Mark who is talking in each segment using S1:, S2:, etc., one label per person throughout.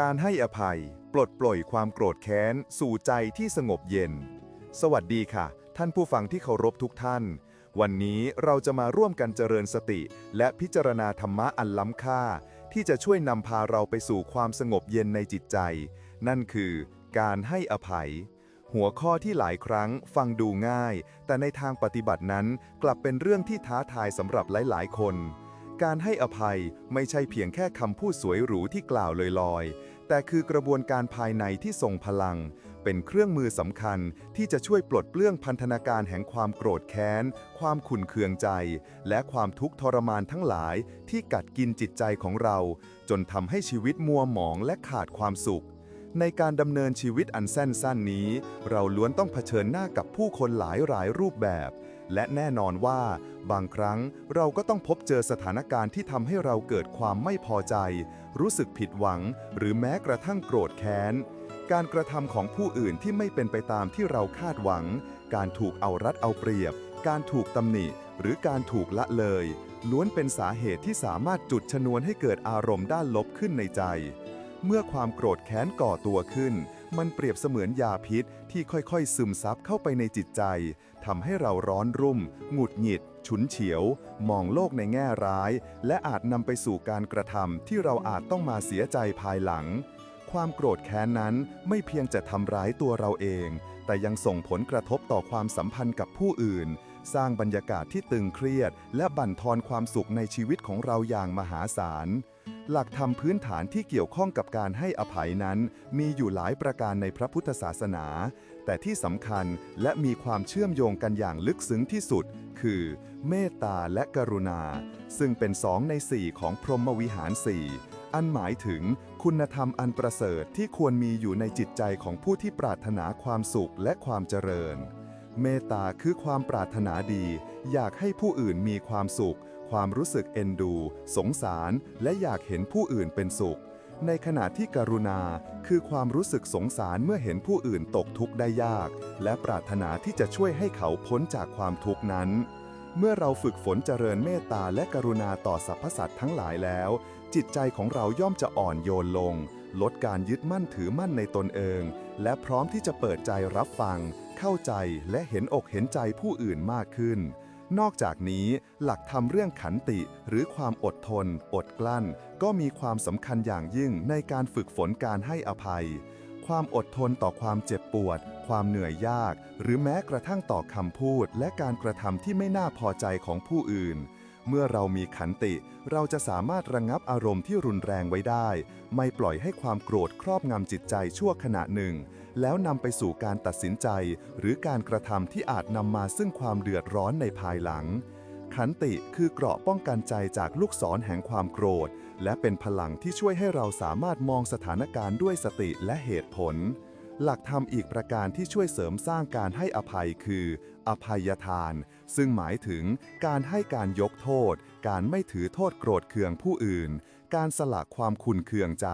S1: การให้อภัย ปลดปล่อยความโกรธแค้น สู่ใจที่สงบเย็น สวัสดีค่ะ ท่านผู้ฟังที่เคารพทุกท่าน วันนี้เราจะมาร่วมกันเจริญสติ และพิจารณาธรรมะอันล้ำค่า ที่จะช่วยนำพาเราไปสู่ความสงบเย็นในจิตใจ นั่นคือ การให้อภัย หัวข้อที่หลายครั้งฟังดูง่าย แต่ในทางปฏิบัตินั้นกลับเป็นเรื่องที่ท้าทายสำหรับหลาย ๆ คน การให้อภัยไม่ใช่เพียงแค่คำพูดสวยหรูที่กล่าวลอยๆ แต่คือกระบวนการภายในที่ทรงพลัง เป็นเครื่องมือสำคัญที่จะช่วยปลดเปลื้องพันธนาการแห่งความโกรธแค้น ความขุ่นเคืองใจ และความทุกข์ทรมานทั้งหลายที่กัดกินจิตใจของเรา จนทำให้ชีวิตมัวหมองและขาดความสุขในการดำเนินชีวิตอันสั้นสั้นนี้ เราล้วนต้องเผชิญหน้ากับผู้คนหลายหลายรูปแบบ และแน่นอนว่า บางครั้งเราก็ต้องพบเจอสถานการณ์ที่ทำให้เราเกิดความไม่พอใจ รู้สึกผิดหวัง หรือแม้กระทั่งโกรธแค้น การกระทำของผู้อื่นที่ไม่เป็นไปตามที่เราคาดหวัง การถูกเอารัดเอาเปรียบ การถูกตำหนิ หรือการถูกละเลย ล้วนเป็นสาเหตุที่สามารถจุดชนวนให้เกิดอารมณ์ด้านลบขึ้นในใจ เมื่อความโกรธแค้นก่อตัวขึ้น มันเปรียบเสมือนยาพิษที่ค่อยๆ ซึมซับเข้าไปในจิตใจทำให้เราร้อนรุ่ม หงุดหงิด ฉุนเฉียว มองโลกในแง่ร้าย และอาจนำไปสู่การกระทำที่เราอาจต้องมาเสียใจภายหลัง ความโกรธแค้นนั้นไม่เพียงจะทำร้ายตัวเราเอง แต่ยังส่งผลกระทบต่อความสัมพันธ์กับผู้อื่น สร้างบรรยากาศที่ตึงเครียด และบั่นทอนความสุขในชีวิตของเราอย่างมหาศาล หลักธรรมพื้นฐานที่เกี่ยวข้องกับการให้อภัยนั้น มีอยู่หลายประการในพระพุทธศาสนา แต่ที่สำคัญและมีความเชื่อมโยงกันอย่างลึกซึ้งที่สุด คือ เมตตาและกรุณา ซึ่งเป็นสองในสี่ของพรหมวิหารสี่อันหมายถึงคุณธรรมอันประเสริฐที่ควรมีอยู่ในจิตใจของผู้ที่ปรารถนาความสุขและความเจริญ เมตตาคือความปรารถนาดี อยากให้ผู้อื่นมีความสุข ความรู้สึกเอ็นดู สงสาร และอยากเห็นผู้อื่นเป็นสุข ในขณะที่กรุณาคือความรู้สึกสงสารเมื่อเห็นผู้อื่นตกทุกข์ได้ยาก และปรารถนาที่จะช่วยให้เขาพ้นจากความทุกข์นั้น เมื่อเราฝึกฝนเจริญเมตตาและกรุณาต่อสรรพสัตว์ทั้งหลายแล้ว จิตใจของเราย่อมจะอ่อนโยนลง ลดการยึดมั่นถือมั่นในตนเอง และพร้อมที่จะเปิดใจรับฟัง เข้าใจและเห็นอกเห็นใจผู้อื่นมากขึ้น นอกจากนี้หลักธรรมเรื่องขันติหรือความอดทน อดกลั้น ก็มีความสำคัญอย่างยิ่งในการฝึกฝนการให้อภัย ความอดทนต่อความเจ็บปวด ความเหนื่อยยาก หรือแม้กระทั่งต่อคำพูด และการกระทำที่ไม่น่าพอใจของผู้อื่น เมื่อเรามีขันติ เราจะสามารถระงงับอารมณ์ที่รุนแรงไว้ได้ ไม่ปล่อยให้ความโกรธครอบงำจิตใจชั่วขณะหนึ่ง แล้วนำไปสู่การตัดสินใจ หรือการกระทำที่อาจนำมาซึ่งความเดือดร้อนในภายหลัง ขันติคือเกราะป้องกันใจจากลูกศรแห่งความโกรธ และเป็นพลังที่ช่วยให้เราสามารถมองสถานการณ์ด้วยสติและเหตุผล หลักธรรมอีกประการที่ช่วยเสริมสร้างการให้อภัยคือ อภัยทาน ซึ่งหมายถึงการให้การยกโทษ การไม่ถือโทษโกรธเคืองผู้อื่น การสละความขุนเคืองใจ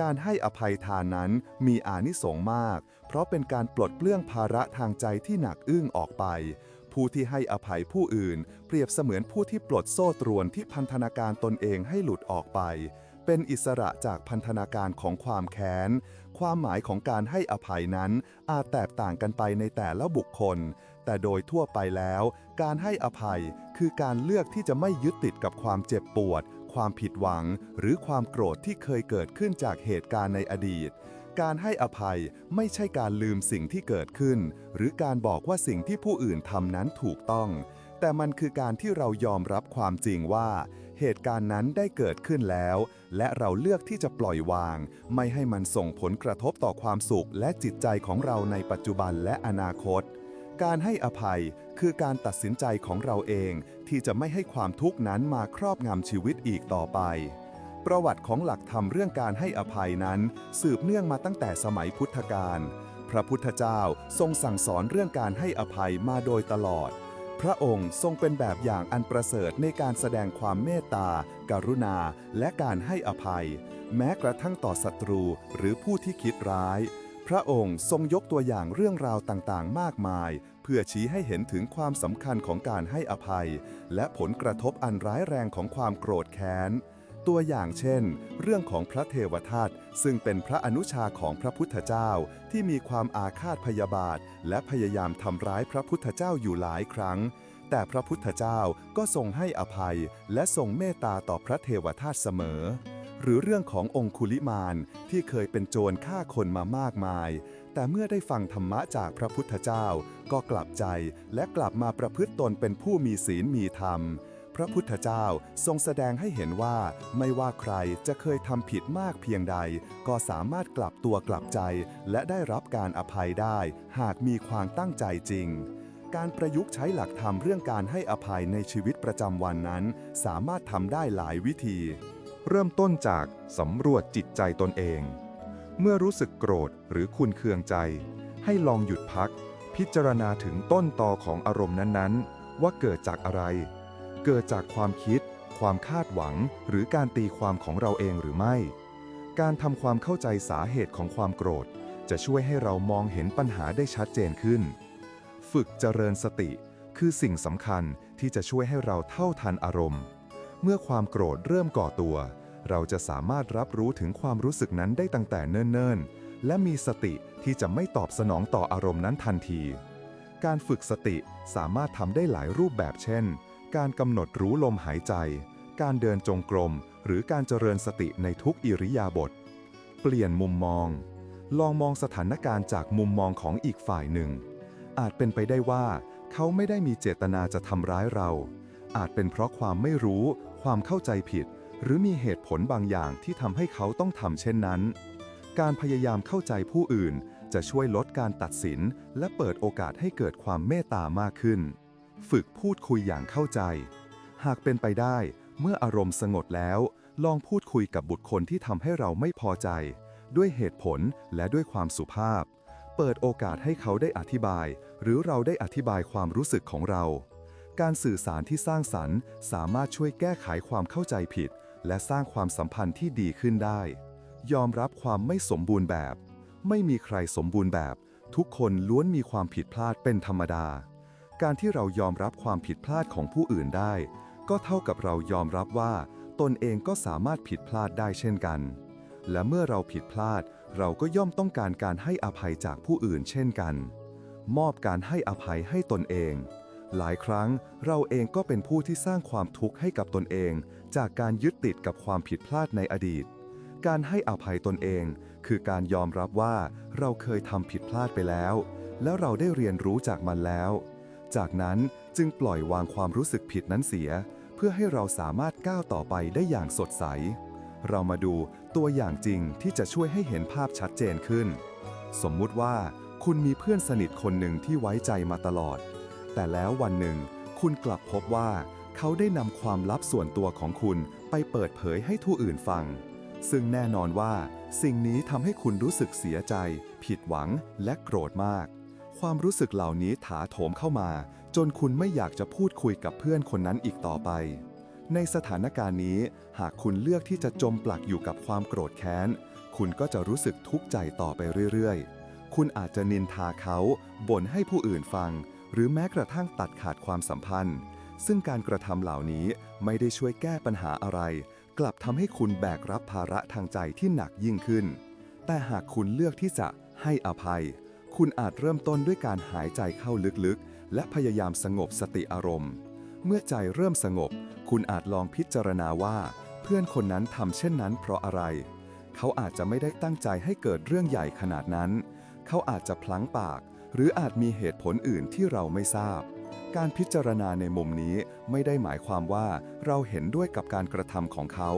S1: การให้อภัยทานนั้นมีอานิสงส์มาก เพราะเป็นการปลดเปลื้องภาระทางใจที่หนักอึ้งออกไป ผู้ที่ให้อภัยผู้อื่น เปรียบเสมือนผู้ที่ปลดโซ่ตรวนที่พันธนาการตนเองให้หลุดออกไป เป็นอิสระจากพันธนาการของความแค้น ความหมายของการให้อภัยนั้นอาจแตกต่างกันไปในแต่ละบุคคล แต่โดยทั่วไปแล้ว การให้อภัยคือการเลือกที่จะไม่ยึดติดกับความเจ็บปวด ความผิดหวัง หรือความโกรธที่เคยเกิดขึ้นจากเหตุการณ์ในอดีต การให้อภัยไม่ใช่การลืมสิ่งที่เกิดขึ้น หรือการบอกว่าสิ่งที่ผู้อื่นทำนั้นถูกต้อง แต่มันคือการที่เรายอมรับความจริงว่า เหตุการณ์นั้นได้เกิดขึ้นแล้ว และเราเลือกที่จะปล่อยวาง ไม่ให้มันส่งผลกระทบต่อความสุขและจิตใจของเราในปัจจุบันและอนาคต การให้อภัยคือการตัดสินใจของเราเองที่จะไม่ให้ความทุกข์นั้นมาครอบงำชีวิตอีกต่อไป ประวัติของหลักธรรมเรื่องการให้อภัยนั้น สืบเนื่องมาตั้งแต่สมัยพุทธกาล พระพุทธเจ้าทรงสั่งสอนเรื่องการให้อภัยมาโดยตลอด พระองค์ทรงเป็นแบบอย่างอันประเสริฐในการแสดงความเมตตากรุณา และการให้อภัย แม้กระทั่งต่อศัตรูหรือผู้ที่คิดร้าย พระองค์ทรงยกตัวอย่างเรื่องราวต่างๆ มากมาย เพื่อชี้ให้เห็นถึงความสำคัญของการให้อภัย และผลกระทบอันร้ายแรงของความโกรธแค้น ตัวอย่างเช่น เรื่องของพระเทวทัตซึ่งเป็นพระอนุชาของพระพุทธเจ้า ที่มีความอาฆาตพยาบาท และพยายามทำร้ายพระพุทธเจ้าอยู่หลายครั้ง แต่พระพุทธเจ้าก็ทรงให้อภัย และทรงเมตตาต่อพระเทวทัตเสมอ หรือเรื่องขององคุลิมานที่เคยเป็นโจรฆ่าคนมามากมาย แต่เมื่อได้ฟังธรรมะจากพระพุทธเจ้า ก็กลับใจและกลับมาประพฤติตนเป็นผู้มีศีลมีธรรม พระพุทธเจ้าทรงแสดงให้เห็นว่าไม่ว่าใครจะเคยทำผิดมากเพียงใด ก็สามารถกลับตัวกลับใจ และได้รับการอภัยได้ หากมีความตั้งใจจริงการประยุกต์ใช้หลักธรรมเรื่องการให้อภัยในชีวิตประจำวันนั้น สามารถทำได้หลายวิธี
S2: เริ่มต้นจากสำรวจจิตใจตนเอง เมื่อรู้สึกโกรธหรือคุนเคืองใจ ให้ลองหยุดพัก พิจารณาถึงต้นตอของอารมณ์นั้นๆ ว่าเกิดจากอะไร เกิดจากความคิด ความคาดหวัง หรือการตีความของเราเองหรือไม่ การทำความเข้าใจสาเหตุของความโกรธ จะช่วยให้เรามองเห็นปัญหาได้ชัดเจนขึ้น ฝึกเจริญสติคือสิ่งสำคัญที่จะช่วยให้เราเท่าทันอารมณ์ เมื่อความโกรธเริ่มก่อตัว เราจะสามารถรับรู้ถึงความรู้สึกนั้นได้ตั้งแต่เนิ่นๆ และมีสติที่จะไม่ตอบสนองต่ออารมณ์นั้นทันที การฝึกสติสามารถทำได้หลายรูปแบบเช่น การกำหนดรู้ลมหายใจ การเดินจงกรม หรือการเจริญสติในทุกอิริยาบถ เปลี่ยนมุมมอง ลองมองสถานการณ์จากมุมมองของอีกฝ่ายหนึ่ง อาจเป็นไปได้ว่า เขาไม่ได้มีเจตนาจะทำร้ายเรา อาจเป็นเพราะความไม่รู้ ความเข้าใจผิด หรือมีเหตุผลบางอย่างที่ทำให้เขาต้องทำเช่นนั้น การพยายามเข้าใจผู้อื่น จะช่วยลดการตัดสิน และเปิดโอกาสให้เกิดความเมตตามากขึ้น ฝึกพูดคุยอย่างเข้าใจ หากเป็นไปได้ เมื่ออารมณ์สงบแล้ว ลองพูดคุยกับบุคคลที่ทำให้เราไม่พอใจ ด้วยเหตุผลและด้วยความสุภาพ เปิดโอกาสให้เขาได้อธิบาย หรือเราได้อธิบายความรู้สึกของเรา การสื่อสารที่สร้างสรรค์ สามารถช่วยแก้ไขความเข้าใจผิด และสร้างความสัมพันธ์ที่ดีขึ้นได้ ยอมรับความไม่สมบูรณ์แบบ ไม่มีใครสมบูรณ์แบบ ทุกคนล้วนมีความผิดพลาดเป็นธรรมดา การที่เรายอมรับความผิดพลาดของผู้อื่นได้ ก็เท่ากับเรายอมรับว่า ตนเองก็สามารถผิดพลาดได้เช่นกัน และเมื่อเราผิดพลาด เราก็ย่อมต้องการการให้อภัยจากผู้อื่นเช่นกัน มอบการให้อภัยให้ตนเอง หลายครั้งเราเองก็เป็นผู้ที่สร้างความทุกข์ให้กับตนเอง จากการยึดติดกับความผิดพลาดในอดีต การให้อภัยตนเอง คือการยอมรับว่าเราเคยทำผิดพลาดไปแล้ว แล้วเราได้เรียนรู้จากมันแล้ว จากนั้นจึงปล่อยวางความรู้สึกผิดนั้นเสีย เพื่อให้เราสามารถก้าวต่อไปได้อย่างสดใส เรามาดูตัวอย่างจริงที่จะช่วยให้เห็นภาพชัดเจนขึ้น สมมุติว่า คุณมีเพื่อนสนิทคนหนึ่งที่ไว้ใจมาตลอด แต่แล้ววันหนึ่ง คุณกลับพบว่า เขาได้นำความลับส่วนตัวของคุณไปเปิดเผยให้ผู้อื่นฟัง ซึ่งแน่นอนว่า สิ่งนี้ทำให้คุณรู้สึกเสียใจ ผิดหวังและโกรธมาก ความรู้สึกเหล่านี้ถาโถมเข้ามา จนคุณไม่อยากจะพูดคุยกับเพื่อนคนนั้นอีกต่อไปในสถานการณ์นี้ หากคุณเลือกที่จะจมปลักอยู่กับความโกรธแค้น คุณก็จะรู้สึกทุกข์ใจต่อไปเรื่อยๆ คุณอาจจะนินทาเขาบ่นให้ผู้อื่นฟัง หรือแม้กระทั่งตัดขาดความสัมพันธ์ ซึ่งการกระทำเหล่านี้ไม่ได้ช่วยแก้ปัญหาอะไร กลับทำให้คุณแบกรับภาระทางใจที่หนักยิ่งขึ้น แต่หากคุณเลือกที่จะให้อภัย คุณอาจเริ่มต้นด้วยการหายใจเข้าลึกๆ และพยายามสงบสติอารมณ์ เมื่อใจเริ่มสงบ คุณอาจลองพิจารณาว่า เพื่อนคนนั้นทำเช่นนั้นเพราะอะไร เขาอาจจะไม่ได้ตั้งใจให้เกิดเรื่องใหญ่ขนาดนั้น เขาอาจจะพลั้งปาก หรืออาจมีเหตุผลอื่นที่เราไม่ทราบ การพิจารณาในมุมนี้ไม่ได้หมายความว่าเราเห็นด้วยกับการกระทำของเขา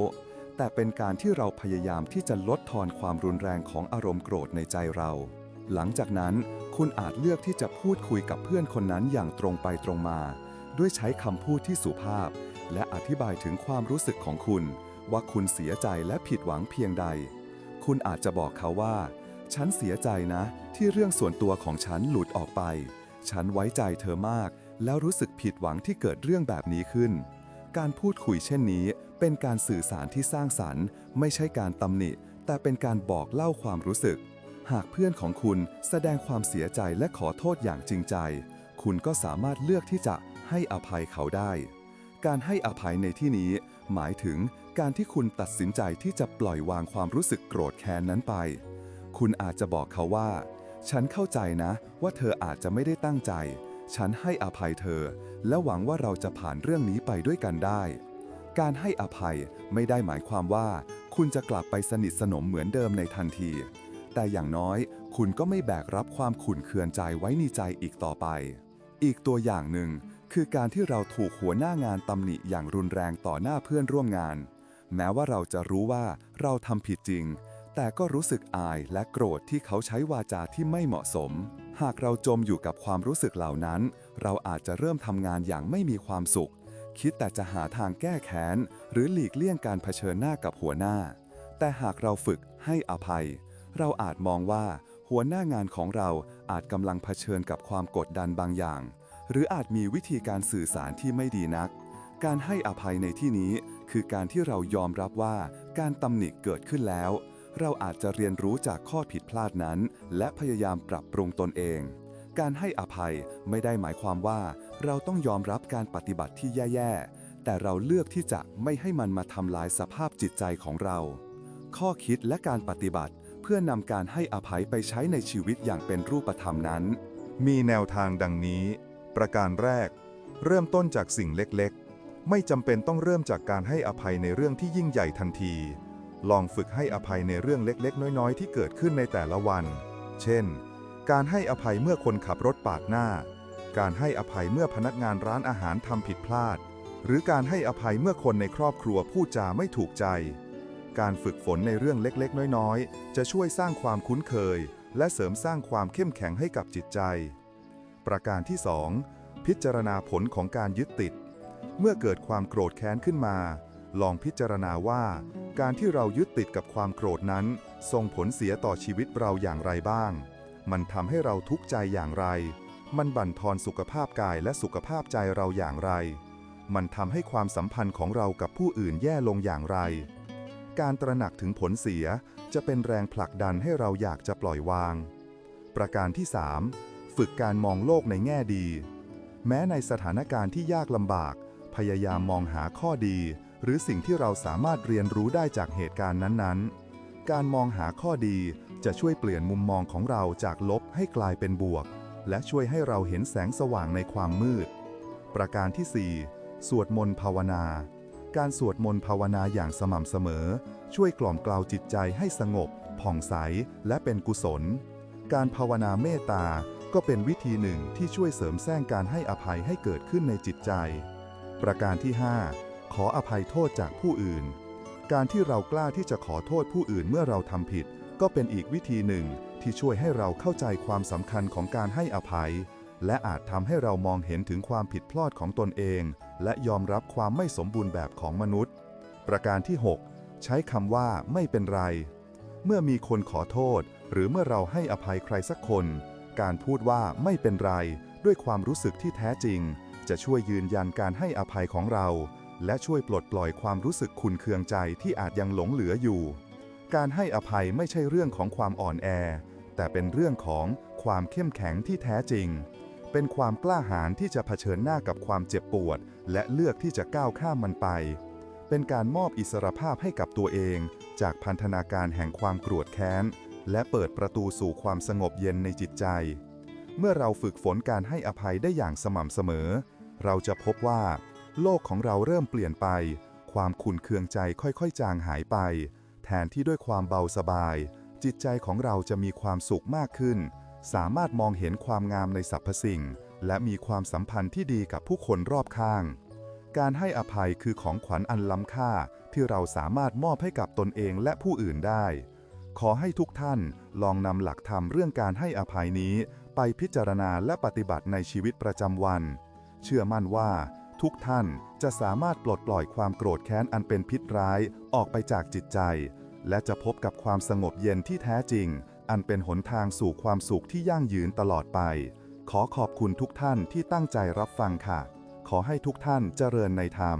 S2: แต่เป็นการที่เราพยายามที่จะลดทอนความรุนแรงของอารมณ์โกรธในใจเรา หลังจากนั้นคุณอาจเลือกที่จะพูดคุยกับเพื่อนคนนั้นอย่างตรงไปตรงมา ด้วยใช้คำพูดที่สุภาพ และอธิบายถึงความรู้สึกของคุณ ว่าคุณเสียใจและผิดหวังเพียงใด คุณอาจจะบอกเขาว่า ฉันเสียใจนะ ที่เรื่องส่วนตัวของฉันหลุดออกไป ฉันไว้ใจเธอมาก แล้วรู้สึกผิดหวังที่เกิดเรื่องแบบนี้ขึ้น การพูดคุยเช่นนี้ เป็นการสื่อสารที่สร้างสรรค์ ไม่ใช่การตำหนิ แต่เป็นการบอกเล่าความรู้สึก หากเพื่อนของคุณแสดงความเสียใจและขอโทษอย่างจริงใจ คุณก็สามารถเลือกที่จะให้อภัยเขาได้ การให้อภัยในที่นี้ หมายถึงการที่คุณตัดสินใจที่จะปล่อยวางความรู้สึกโกรธแค้นนั้นไป คุณอาจจะบอกเขาว่า ฉันเข้าใจนะว่าเธออาจจะไม่ได้ตั้งใจ ฉันให้อภัยเธอ และหวังว่าเราจะผ่านเรื่องนี้ไปด้วยกันได้ การให้อภัยไม่ได้หมายความว่า คุณจะกลับไปสนิทสนมเหมือนเดิมในทันที แต่อย่างน้อย คุณก็ไม่แบกรับความขุ่นเคืองใจไว้ในใจอีกต่อไป อีกตัวอย่างหนึ่งคือการที่เราถูกหัวหน้างานตำหนิอย่างรุนแรงต่อหน้าเพื่อนร่วมงาน แม้ว่าเราจะรู้ว่าเราทำผิดจริง แต่ก็รู้สึกอายและโกรธที่เขาใช้วาจาที่ไม่เหมาะสม หากเราจมอยู่กับความรู้สึกเหล่านั้น เราอาจจะเริ่มทำงานอย่างไม่มีความสุข คิดแต่จะหาทางแก้แค้น หรือหลีกเลี่ยงการเผชิญหน้ากับหัวหน้า แต่หากเราฝึกให้อภัย เราอาจมองว่าหัวหน้างานของเราอาจกำลังเผชิญกับความกดดันบางอย่าง หรืออาจมีวิธีการสื่อสารที่ไม่ดีนัก การให้อภัยในที่นี้คือการที่เรายอมรับว่าการตำหนิเกิดขึ้นแล้ว เราอาจจะเรียนรู้จากข้อผิดพลาดนั้น และพยายามปรับปรุงตนเอง การให้อภัยไม่ได้หมายความว่า เราต้องยอมรับการปฏิบัติที่แย่ๆ แต่เราเลือกที่จะไม่ให้มันมาทำลายสภาพจิตใจของเรา ข้อคิดและการปฏิบัติเพื่อนำการให้อภัยไปใช้ในชีวิตอย่างเป็นรูปธรรมนั้น
S1: มีแนวทางดังนี้ ประการแรก เริ่มต้นจากสิ่งเล็กๆ ไม่จำเป็นต้องเริ่มจากการให้อภัยในเรื่องที่ยิ่งใหญ่ทันที ลองฝึกให้อภัยในเรื่องเล็กๆ น้อย ๆ ที่เกิดขึ้นในแต่ละวัน เช่น การให้อภัยเมื่อคนขับรถปาดหน้า การให้อภัยเมื่อพนักงานร้านอาหารทำผิดพลาด หรือการให้อภัยเมื่อคนในครอบครัวพูดจาไม่ถูกใจ การฝึกฝนในเรื่องเล็กๆ น้อย ๆ จะช่วยสร้างความคุ้นเคย และเสริมสร้างความเข้มแข็งให้กับจิตใจ ประการที่ 2 พิจารณาผลของการยึดติด เมื่อเกิดความโกรธแค้นขึ้นมา ลองพิจารณาว่า การที่เรายึดติดกับความโกรธนั้น ส่งผลเสียต่อชีวิตเราอย่างไรบ้าง มันทำให้เราทุกข์ใจอย่างไร มันบั่นทอนสุขภาพกายและสุขภาพใจเราอย่างไร มันทำให้ความสัมพันธ์ของเรากับผู้อื่นแย่ลงอย่างไร การตระหนักถึงผลเสียจะเป็นแรงผลักดันให้เราอยากจะปล่อยวาง ประการที่ 3 ฝึกการมองโลกในแง่ดี แม้ในสถานการณ์ที่ยากลำบาก พยายามมองหาข้อดี หรือสิ่งที่เราสามารถเรียนรู้ได้จากเหตุการณ์นั้นๆ การมองหาข้อดีจะช่วยเปลี่ยนมุมมองของเราจากลบให้กลายเป็นบวก และช่วยให้เราเห็นแสงสว่างในความมืด ประการที่ 4 สวดมนต์ภาวนา การสวดมนต์ภาวนาอย่างสม่ำเสมอ ช่วยกล่อมกล่าวจิตใจให้สงบ ผ่องใส และเป็นกุศล การภาวนาเมตตาก็เป็นวิธีหนึ่งที่ช่วยเสริมแสร้งการให้อภัยให้เกิดขึ้นในจิตใจ ประการที่ 5 ขออภัยโทษจากผู้อื่น การที่เรากล้าที่จะขอโทษผู้อื่นเมื่อเราทำผิด ก็เป็นอีกวิธีหนึ่งที่ช่วยให้เราเข้าใจความสำคัญของการให้อภัย และอาจทำให้เรามองเห็นถึงความผิดพลาดของตนเอง และยอมรับความไม่สมบูรณ์แบบของมนุษย์ ประการที่ 6 ใช้คำว่าไม่เป็นไร เมื่อมีคนขอโทษ หรือเมื่อเราให้อภัยใครสักคน การพูดว่าไม่เป็นไร ด้วยความรู้สึกที่แท้จริง จะช่วยยืนยันการให้อภัยของเรา และช่วยปลดปล่อยความรู้สึกขุนเคืองใจที่อาจยังหลงเหลืออยู่ การให้อภัยไม่ใช่เรื่องของความอ่อนแอ แต่เป็นเรื่องของความเข้มแข็งที่แท้จริง เป็นความกล้าหาญที่จะเผชิญหน้ากับความเจ็บปวด และเลือกที่จะก้าวข้ามมันไป เป็นการมอบอิสรภาพให้กับตัวเอง จากพันธนาการแห่งความโกรธแค้น และเปิดประตูสู่ความสงบเย็นในจิตใจ เมื่อเราฝึกฝนการให้อภัยได้อย่างสม่ำเสมอ เราจะพบว่า โลกของเราเริ่มเปลี่ยนไป ความขุ่นเคืองใจค่อยๆ จางหายไป แทนที่ด้วยความเบาสบาย จิตใจของเราจะมีความสุขมากขึ้น สามารถมองเห็นความงามในสรรพสิ่ง และมีความสัมพันธ์ที่ดีกับผู้คนรอบข้าง การให้อภัยคือของขวัญอันล้ำค่าที่เราสามารถมอบให้กับตนเองและผู้อื่นได้ ขอให้ทุกท่านลองนำหลักธรรมเรื่องการให้อภัยนี้ ไปพิจารณาและปฏิบัติในชีวิตประจำวัน เชื่อมั่นว่า ทุกท่านจะสามารถปลดปล่อยความโกรธแค้นอันเป็นพิษร้ายออกไปจากจิตใจ และจะพบกับความสงบเย็นที่แท้จริง อันเป็นหนทางสู่ความสุขที่ยั่งยืนตลอดไป ขอขอบคุณทุกท่านที่ตั้งใจรับฟังค่ะ ขอให้ทุกท่านเจริญในธรรม